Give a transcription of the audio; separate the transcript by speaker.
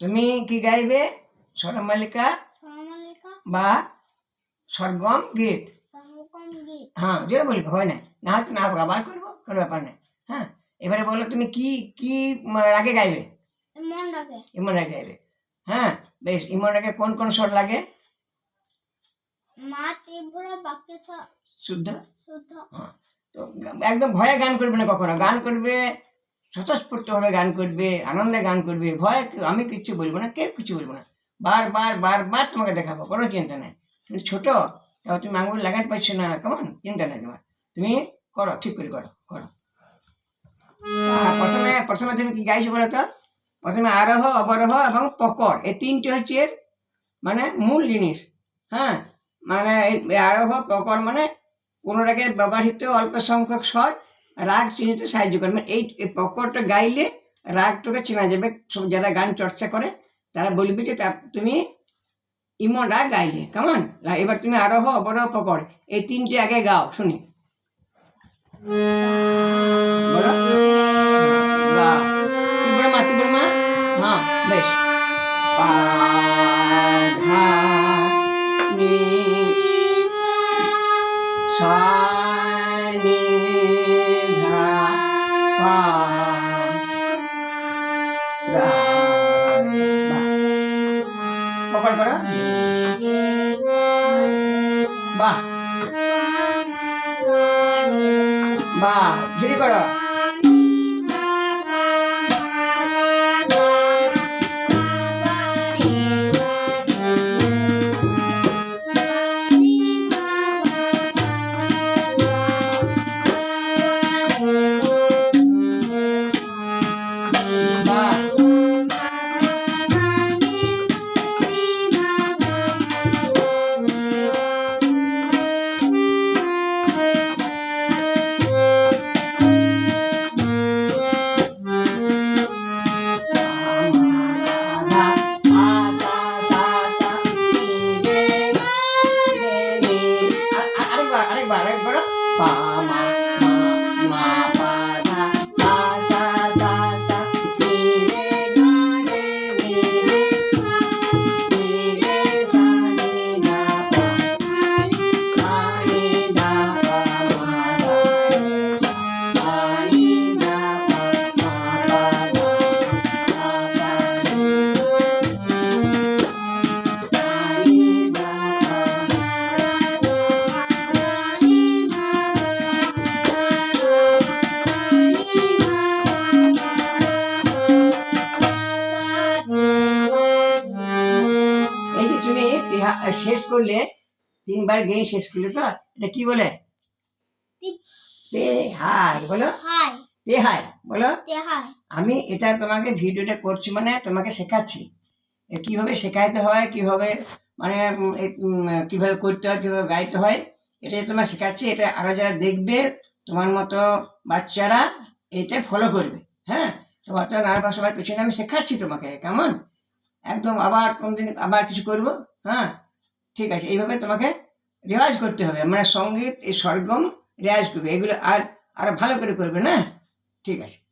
Speaker 1: তুমি কি গাইবে? স্বরমালিকা বা স্বর্গম গীত? হ্যাঁ যেটা বলবে হয় না। না হয়তো না আবার করব কোনো ব্যাপার নেই হ্যাঁ এবারে বলো তুমি কি কি রাগে গাইবে? ইমন রাগে। গাইবে। হ্যাঁ বেশ ইমন রাগে কোন কোন স্বর লাগে? শুদ্ধ?
Speaker 2: শুদ্ধ।
Speaker 1: হ্যাঁ তো একদম ভয়ে গান করবে না কখনো। গান করবে স্বতঃস্ফূর্তভাবে গান করবে, আনন্দে গান করবে, ভয় আমি কিচ্ছু বলব না, কেউ কিছু বলব না। বারবার বারবার তোমাকে দেখাবো, কোনো চিন্তা নাই। তুমি ছোটো তাও তুমি আঙুল লাগাতে পারছ না, কেমন? চিন্তা নাই তোমার। তুমি করো, ঠিক করে করো করো। প্রথমে প্রথমে তুমি কি গাইছো বলো তো? প্রথমে আরোহ, অবরোহ এবং পকর, এই তিনটে হচ্ছে এর মানে মূল জিনিস। হ্যাঁ? মানে আরোহ, পকর মানে কোনো রাগের ব্যবহৃত অল্প সংখ্যক স্বর রাগ চিনিতে সাহায্য করে। মানে এই পকরটা গাইলে রাগটাকে চেনা যাবে। সব যারা গান চর্চা করে, তারা বলবে যে তুমি ইমন রাগ গাইলে। কেমন? এবার তুমি আরোহ, অবরোহ পকর এই তিনটে আগে গাও, শুনি। বলো। হ্যাঁ বেশ। বাহ পকড় বাহ বাহ ঝুড়ি করো বাহ তুমি শেষ করলে তিনবার গেয়ে শেষ করলে তো? এটা কি বলে? তে হাই বলো।
Speaker 2: হাই
Speaker 1: তে হাই বলো আমি এটা তোমাকে ভিডিওটা করছি মানে তোমাকে শেখাচ্ছি। কীভাবে শেখাইতে হয় কীভাবে মানে কীভাবে করতে হয় কীভাবে গাইতে হয় এটাই তোমার শেখাচ্ছি। এটা আরও যারা দেখবে তোমার মতো বাচ্চারা এটা ফলো করবে। হ্যাঁ? তোমার তো নার্ভাস হওয়ার পেছনে আমি শেখাচ্ছি তোমাকে কেমন? একদম আবার কোনদিন আবার কিছু করব হ্যাঁ? ঠিক আছে, এইভাবে তোমাকে রেওয়াজ করতে হবে। মানে সংগীত, এই সরগম, রেওয়াজ করবে। এগুলো আর আরও ভালো করে করবে না? ঠিক আছে।